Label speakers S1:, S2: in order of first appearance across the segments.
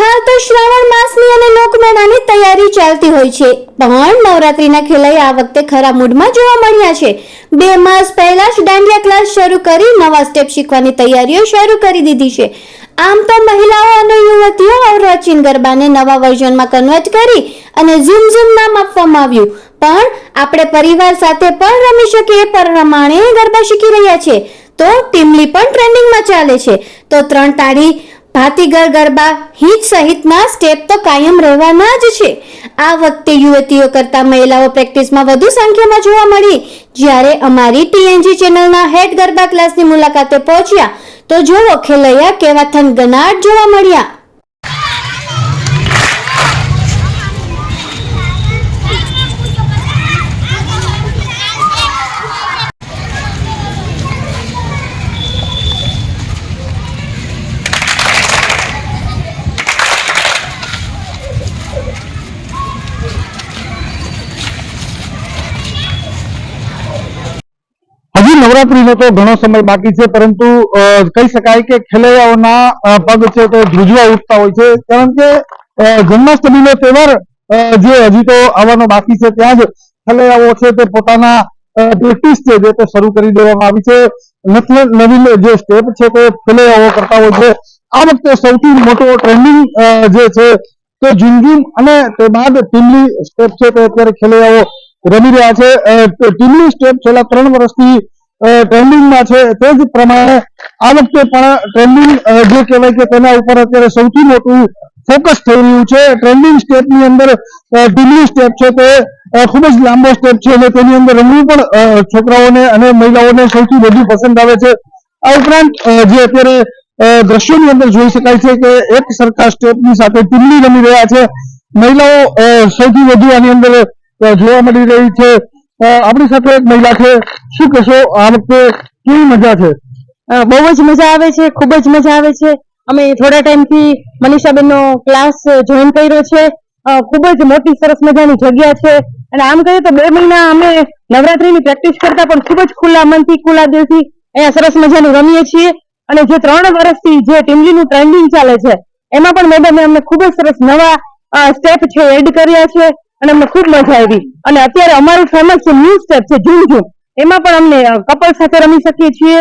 S1: હાલ તો શ્રાવણ માસની અને લોકમેળાની તૈયારી ચાલતી હોય છે. પણ નવરાત્રીના ખેલૈયા આ વખતે ખરા મૂડમાં જોવા મળ્યા છે. બે માસ પહેલા જ દાંડિયા ક્લાસ શરૂ કરી નવા સ્ટેપ શીખવાની તૈયારીઓ શરૂ કરી દીધી છે. આમ તો મહિલાઓ અને યુવતીઓ અવરાચીન ગરબાને નવા વર્ઝનમાં કન્વર્ટ કરી અને ઝૂમ ઝૂમ નામ આપવામાં આવ્યું. પણ આપણે પરિવાર સાથે પણ રમી શકીએ એ પ્રમાણે ગરબા શીખી રહ્યા છે. તો ટીમલી પણ ટ્રેન્ડિંગમાં ચાલે છે. તો ત્રણ તાળી ભાતીગર ગરબા, હિત સહિતના સ્ટેપ તો કાયમ રહેવાના જ છે. આ વખતે યુવતીઓ કરતા મહિલાઓ પ્રેક્ટિસમાં વધુ સંખ્યામાં જોવા મળી. જ્યારે અમારી ટીએનજી ચેનલના હેડ ગરબા ક્લાસની મુલાકાતે પહોંચ્યા, તો જોવો ખેલૈયા કેવા થનગનાટ જોવા મળ્યા.
S2: નવરાત્રીનો તો ઘણો સમય બાકી છે, પરંતુ કહી શકાય કે ખેલૈયાઓના પગ છે તો ધ્રુજવા ઉઠતા હોય છે. કારણ કે જન્માષ્ટમીનો તહેવાર જે હજી તો આવવાનો બાકી છે, ત્યાં જ ખેલૈયાઓ છે તે પોતાના પ્રેક્ટિસ છે જે તે શરૂ કરી દેવામાં આવી છે. નવીન જે સ્ટેપ છે તે ખેલૈયાઓ કરતા હોય છે. આ વખતે સૌથી મોટો ટ્રેન્ડિંગ જે છે તે ઝુમઝુમ અને તે બાદ ટીમલી સ્ટેપ છે તે અત્યારે ખેલૈયાઓ રમી રહ્યા છે. ટીમલી સ્ટેપ છેલ્લા ત્રણ વર્ષથી ટ્રેન્ડિંગમાં છે તે જ પ્રમાણે આ વખતે પણ ટ્રેન્ડિંગ જે કહેવાય કે તેના ઉપર અત્યારે સૌથી મોટું ફોકસ થઈ રહ્યું છે. ટ્રેન્ડિંગ સ્ટેપની અંદર ટીમલી સ્ટેપ છે તે ખૂબ જ લાંબો સ્ટેપ છે અને તેની અંદર રમવું પણ છોકરાઓને અને મહિલાઓને સૌથી વધુ પસંદ આવે છે. આ ઉપરાંત જે અત્યારે દ્રશ્યોની અંદર જોઈ શકાય છે કે એક સરખા સ્ટેપની સાથે ટીમલી રમી રહ્યા છે. મહિલાઓ સૌથી વધુ આની અંદર જોવા મળી રહી છે. આપણી સાથે એક મહિલા છે. શું કહેશો? આ વખતે કેવી મજા છે?
S3: બહુ જ મજા આવે છે, ખૂબ જ મજા આવે છે. અમે થોડા ટાઈમથી મનીષાબેનનો ક્લાસ જોઈન કર્યો છે. ખૂબ જ મોટી સરસ મજાની જગ્યા છે. અને આમ કહીએ તો બે મહિના અમે નવરાત્રીની પ્રેક્ટિસ કરતા પણ ખૂબ જ ખુલ્લા મનથી, ખુલ્લા દિલથી અહીંયા સરસ મજાનું રમીએ છીએ. અને જે ત્રણ વર્ષથી જે ટીમલીનું ટ્રેન્ડિંગ ચાલે છે, એમાં પણ મેડમે અમને ખૂબ જ સરસ નવા સ્ટેપ છે, એડ કર્યા છે. અને અમને ખૂબ મજા આવી. અને અત્યારે અમારું ફેમસ છે ન્યૂ સ્ટેપ છે ઝૂમ ઝૂમ એમાં પણ અમને કપલ સાથે રમી શકીએ છીએ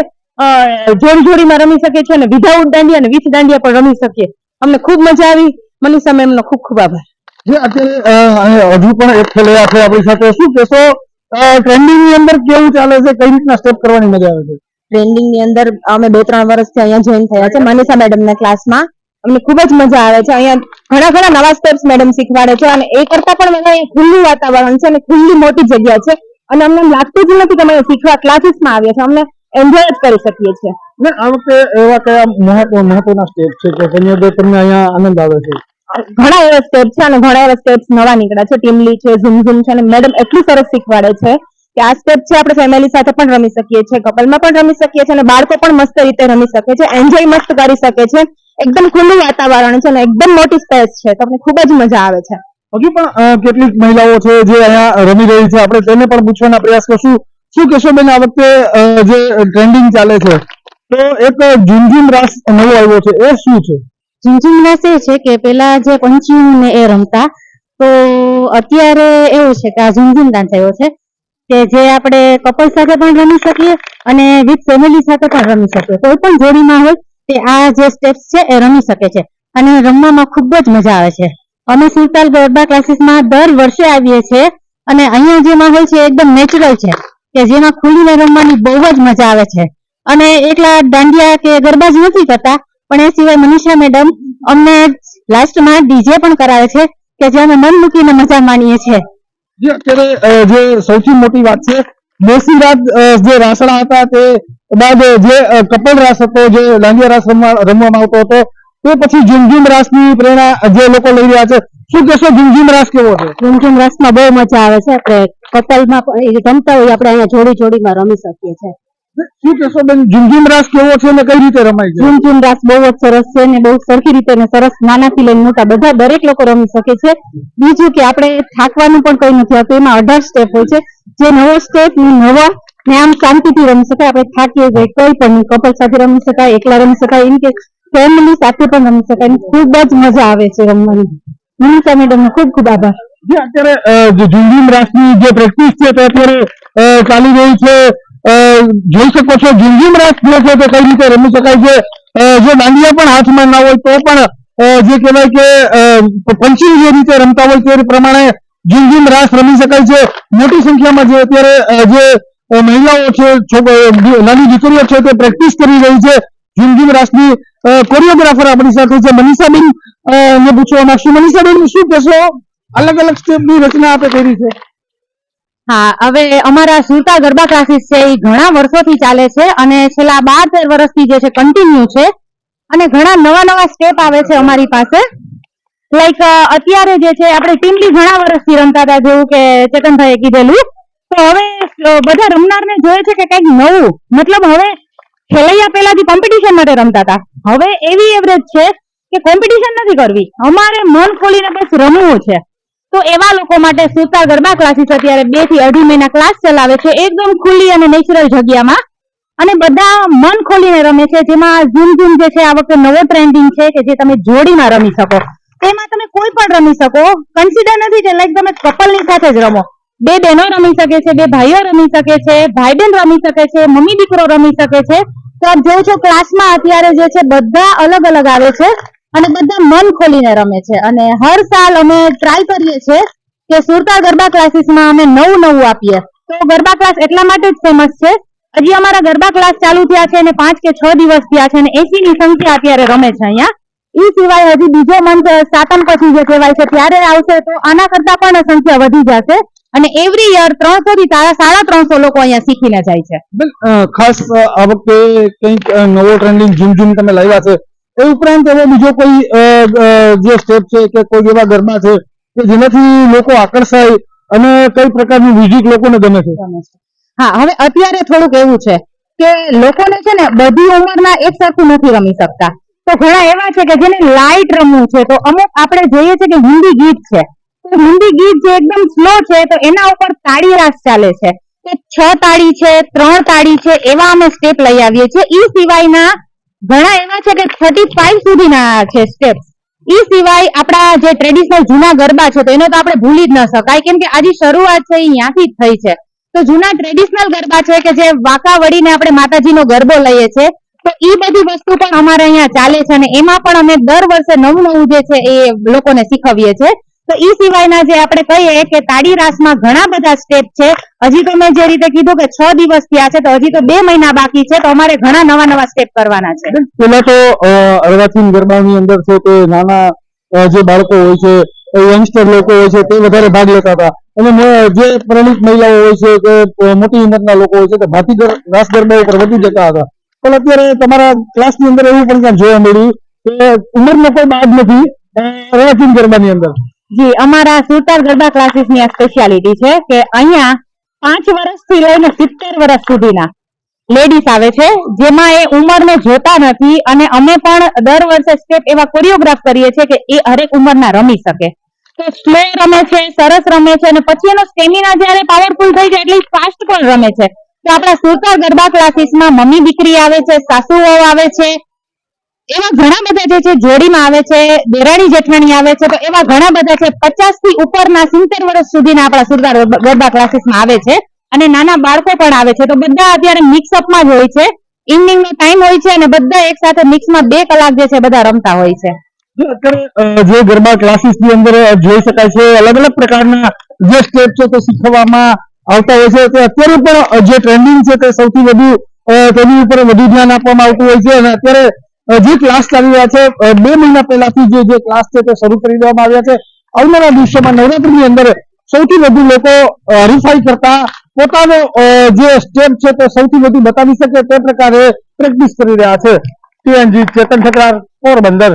S3: જોડી જોડીમાં રમી શકીએ છીએ અને વિધાઉટ દાંડિયા અને વિથ દાંડિયા પણ રમી શકીએ. અમને ખૂબ મજા આવી. મનીષા મેમનો ખૂબ ખૂબ આભાર.
S2: જે અત્યારે હજુ પણ એક ખેલૈયા છે આપણી સાથે. શું કહેશો? ટ્રેન્ડિંગની અંદર કેવું ચાલે છે? કઈ રીતના સ્ટેપ કરવાની મજા આવે છે?
S3: ટ્રેન્ડિંગની અંદર અમે બે ત્રણ વર્ષથી અહીંયા જોઈન થયા છે મનીષા મેડમના ક્લાસમાં અમને ખૂબ જ મજા આવે છે. અહીંયા ઘણા ઘણા નવા સ્ટેપ્સ મેડમ શીખવાડે છે અને એ કરતા પણ મને અહીં ખુલ્લું વાતાવરણ છે અને ખુલ્લી મોટી જગ્યા છે અને અમને લાગતું જ નથી કે અમે શીખવા ક્લાસીસમાં આવ્યા છે અમને એન્જોય જ કરી શકીએ છીએ.
S2: ને આ વખતે એવા કયા મહત્વ મહત્વના સ્ટેપ છે કે જેની અંદર તમને અહીંયા આનંદ આવે છે?
S3: ઘણા એવા સ્ટેપ છે અને ઘણા એવા સ્ટેપ્સ નવા નીકળ્યા છે. ટીમલી છે ઝુમ ઝુમ છે અને મેડમ એટલું સરસ શીખવાડે છે. કે આ સ્ટેપ છે આપણે ફેમિલી સાથે પણ રમી શકીએ છીએ કપલમાં પણ રમી શકીએ છીએ અને બાળકો પણ મસ્ત રીતે રમી શકે છે એન્જોય મસ્ત કરી શકે છે. એકદમ ખુલ્લું વાતાવરણ છે અને એકદમ મોટી સ્પેસ છે તમને ખૂબ જ મજા આવે છે.
S2: હજી પણ કેટલીક મહિલાઓ છે જે અહીંયા રમી રહી છે આપણે તેને પણ પૂછવાના પ્રયાસ કરશું. શું કહેશો બેન આ વખતે જે ટ્રેન્ડિંગ ચાલે છે? તો એક ઝુમઝુમ રાસ નવો આવ્યો છે એ શું છે?
S4: ઝુમઝુમ રાસ એ છે કે પેલા જે પંચીમ ને એ રમતા તો અત્યારે એવું છે કે આ ઝુમઝુમ ડાન્સ આવ્યો છે. કે જે આપણે કપલ સાથે પણ રમી શકીએ અને વિથ ફેમિલી સાથે પણ રમી શકીએ. કોઈ પણ જોડીમાં હોય તે આ જે સ્ટેપ્સ છે એ રમી શકે છે. અને રમવામાં ખૂબ જ મજા આવે છે. અમે સુરતાલ ગરબા ક્લાસીસમાં દર વર્ષે આવીએ છીએ અને અહીંયા જે માહોલ છે એકદમ નેચરલ છે કે જેમાં ખુલીને રમવાની બહુ જ મજા આવે છે. અને એકલા દાંડિયા કે ગરબા જ નથી કરતા, પણ એ સિવાય મનીષા મેડમ અમને લાસ્ટમાં ડીજે પણ કરાવે છે કે જે અમે મન મૂકીને મજા માણીએ છીએ.
S2: જે, અત્યારે જે સૌથી મોટી વાત છે દેશી રાત જે રાસડા હતા તે બાદ જે કપલ રાસ હતો, જે લાંગિયા રાસ રમવા- રમવામાં આવતો હતો, તે પછી ઝુમઝુમ રાસની પ્રેરણા જે લોકો લઈ રહ્યા છે. શું કહેશો, ઝુમઝુમ રાસ કેવો છે?
S4: ઝુમઝુમ રસમાં બહુ મજા આવે છે, આપણે કપલમાં રમતા હોય આપણે અહીંયા જોડી જોડીમાં રમી શકીએ છીએ.
S2: શું કહેશો બેન ઝુમઝુમ રાસ કેવો છે અને કઈ રીતે રમાય છે?
S4: ઝુમઝુમ રાસ બહુ જ સરસ છે અને બહુ સરખી રીતે સરસ નાનાથી લઈને મોટા બધા દરેક લોકો રમી શકે છે. બીજું કે આપણે થાકવાનું પણ કઈ નથી આવતું એમાં અઢાર સ્ટેપ હોય છે. જે નવો સ્ટેપ નવા ને આમ શાંતિથી રમી શકાય આપણે થાકીએ કોઈ પણ કપલ સાથે રમી શકાય એકલા રમી શકાય એમ કે ફેમિલી સાથે પણ રમી શકાય ખૂબ જ મજા આવે છે રમવાની. મનીષા મેડમ નો ખૂબ ખૂબ આભાર.
S2: જે અત્યારે ઝુમઝુમ રાસની જે પ્રેક્ટિસ છે તે અત્યારે ચાલી રહી છે. જોઈ શકો છો ઝુમઝુમ રાસ જે છે તે કઈ રીતે રમી શકાય છે. જો દાંડિયા પણ હાથમાં ના હોય તો પણ જે કહેવાય કે પંચિંગ જે રીતે રમતા હોય તે પ્રમાણે જિંદગીમ રાસ રમી શકાય છે. મોટી સંખ્યામાં જે અત્યારે જે મહિલાઓ છે નાની દીકરીઓ છે તે પ્રેક્ટિસ કરી રહી છે. જિંદગીમ રાસની કોરિયોગ્રાફર આપણી સાથે છે, મનીષાબેન. ને પૂછવા માંગશું મનીષાબેન, શું કહેશો? અલગ અલગ સ્ટેપની રચના આપે કરી છે.
S4: હા, હવે અમારા સુરતા ગરબા ક્લાસીસ છે એ ઘણા વર્ષોથી ચાલે છે અને છેલ્લા બાર તેર વર્ષથી જે છે કન્ટિન્યુ છે અને ઘણા નવા નવા સ્ટેપ આવે છે અમારી પાસે. લાઈક અત્યારે જે છે આપણે ટીમલી ઘણા વર્ષથી રમતા હતા, જેવું કે ચેતનભાઈએ કીધેલું. તો હવે બધા રમનારને જોયે છે કે કંઈક નવું. મતલબ હવે ખેલૈયા પહેલાથી કોમ્પિટિશન માટે રમતા હતા. હવે એવી એવરેજ છે કે કોમ્પિટિશન નથી કરવી. અમારે મન ખોલીને બસ રમવું છે. તો એવા લોકો માટે સુરતા ગરબા ક્લાસીસ અત્યારે બેથી અઢી મહિના ક્લાસ ચલાવે છે. એકદમ ખુલ્લી અને નેચરલ જગ્યામાં. અને બધા મન ખોલીને રમે છે. જેમાં ઝૂમ ઝૂમ જે છે, આ વખતે નવો ટ્રેન્ડિંગ છે કે જે તમે જોડીમાં રમી શકો. તેમાં તમે કોઈ પણ રમી શકો. કન્સિડર નથી કે લાઈક તમે કપલની સાથે જ રમો. બે બહેનો રમી શકે છે, બે ભાઈઓ રમી શકે છે ભાઈ બહેન રમી શકે છે, મમ્મી દીકરો રમી શકે છે. તો આપ જોવો છો ક્લાસમાં અત્યારે જે છે, બધા અલગ અલગ આવે છે. અને બધા મન ખોલીને રમે છે. અને હર સાલ અમે ટ્રાય કરીએ છીએ કે સુરતા ગરબા ક્લાસીસમાં અમે નવું નવું આપીએ. તો ગરબા ક્લાસ એટલા માટે જ ફેમસ છે. હજી અમારા ગરબા ક્લાસ ચાલુ થયા છે અને પાંચ કે છ દિવસ થયા છે અને એસી ની સંખ્યા અત્યારે રમે છે અહીંયા. એ સિવાય હજી બીજો મંથ સાતમ પછી જે કહેવાય છે ત્યારે આવશે તો આના કરતા પણ સંખ્યા વધી જશે. અને એવરી યર ત્રણસો થી સાડા ત્રણસો લોકો અહીંયા શીખીને જાય છે.
S2: ખાસ આ વખતે કંઈક નવો ટ્રેન્ડિંગ ઝીમ ઝીમ તમે લાવ્યા છે. એ ઉપરાંત એવો બીજો કોઈ જે સ્ટેપ છે કે કોઈ એવા ગરબા છે કે જેનાથી લોકો આકર્ષાય અને કઈ પ્રકારનું મ્યુઝિક લોકોને ગમે છે.
S4: હા, હવે અત્યારે થોડુંક એવું છે કે લોકોને છે ને બધી ઉંમરના એક સરખું નથી રમી શકતા. તો ઘણા એવા છે કે જેને લાઇટ રમવું છે. તો અમુક આપણે જોઈએ છે કે હિન્દી ગીત છે. તો હિન્દી ગીત જે એકદમ સ્લો છે, તો એના ઉપર તાળી રાસ ચાલે છે. કે છ તાળી છે, ત્રણ તાળી છે, એવા અમે સ્ટેપ લઈ આવીએ છીએ. એ સિવાયના ઘણા એવા છે કે થર્ટી ફાઈવ સુધીના છે સ્ટેપ્સ એ સિવાય આપણા જે ટ્રેડિશનલ જૂના ગરબા છે, તો એને તો આપણે ભૂલી જ ન શકાય. કેમ કે આજી શરૂઆત છે એ ત્યાંથી જ થઈ છે. તો જૂના ટ્રેડિશનલ ગરબા છે કે જે વાંકા વળીને આપણે માતાજીનો ગરબો લઈએ છીએ તો એ બધી વસ્તુ પણ અમારે અહીંયા ચાલે છે અને એમાં પણ અમે દર વર્ષે નવું નવું જે છે, એ લોકોને શીખવીએ છીએ. તો એ સિવાયના જે આપણે કહીએ કે તાળી રાસમાં ઘણા બધા સ્ટેપ છે. હજી તો મેં જે રીતે કીધું કે છ દિવસ થયા છે, તો હજી તો બે મહિના બાકી છે, તો અમારે ઘણા નવા નવા સ્ટેપ કરવાના છે.
S2: પેલા તો અર્વાચીન ગરબાની અંદર છે તે નાના જે બાળકો હોય છે યંગસ્ટર લોકો હોય છે, તે વધારે ભાગ લેતા હતા. અને જે પ્રમુખ મહિલાઓ હોય છે, કે મોટી ઉંમરના લોકો હોય છે, તે ભાતીગર રાસ ગરબા ઉપર વધી જતા હતા. પણ અત્યારે તમારા ક્લાસની અંદર એવું પણ ક્યાં જોવા મળ્યું કે ઉંમરનો કોઈ બાદ નથી અર્વાચીન ગરબાની અંદર.
S4: જી, અમારા સુતાર ગરબા ક્લાસીસની આ સ્પેશિયાલિટી છે કે અહીંયા પાંચ વર્ષથી લઈને સિત્તેર વર્ષ સુધીના લેડીઝ આવે છે, જેમાં એ ઉંમરને જોતા નથી અને અમે પણ દર વર્ષે સ્ટેપ એવા કોરિયોગ્રાફ કરીએ છીએ કે એ હરેક ઉંમરના રમી શકે. તો સ્લો રમે છે, સરસ રમે છે અને પછી એનો સ્ટેમિના જ્યારે પાવરફુલ થઈ જાય એટલે ફાસ્ટ પણ રમે છે. તો આપણા સુરતાર ગરબા ક્લાસીસમાં મમ્મી દીકરી આવે છે સાસુ વહુ આવે છે એવા ઘણા બધા જે છે, જોડીમાં આવે છે, દેરાણી જેઠાણી આવે છે, તો એવા ઘણા બધા છે પચાસથી ઉપરના સિત્તેર વર્ષ સુધીના આપણા સુરદાર ગરબા ક્લાસીસમાં આવે છે અને નાના બાળકો પણ આવે છે. તો બધા અત્યારે મિક્સઅપમાં જ હોય છે. ઇવનિંગ ટાઈમ હોય છે અને બધા એક સાથે મિક્સમાં બે કલાક જે છે, બધા રમતા હોય છે.
S2: જે ગરબા ક્લાસીસની અંદર જોઈ શકાય છે અલગ અલગ પ્રકારના જે સ્ટેપ છે, તે શીખવવામાં આવતા હોય છે. તે અત્યારે પણ જે ટ્રેન્ડિંગ છે, તે સૌથી વધુ તેની ઉપર વધુ ધ્યાન આપવામાં આવતું હોય છે અને અત્યારે જે ક્લાસ ચાલી રહ્યા છે બે મહિના પહેલાથી જે જે ક્લાસ છે તે શરૂ કરી દેવામાં આવ્યા છે. આવનારા દિવસોમાં નવરાત્રીની અંદર સૌથી વધુ લોકો હરીફાઈ કરતા પોતાનો જે સ્ટેપ છે તે સૌથી વધુ બતાવી શકે તે પ્રકારે પ્રેક્ટિસ કરી રહ્યા છે. ટીએનજી ચેતન ઠકરાર, પોરબંદર.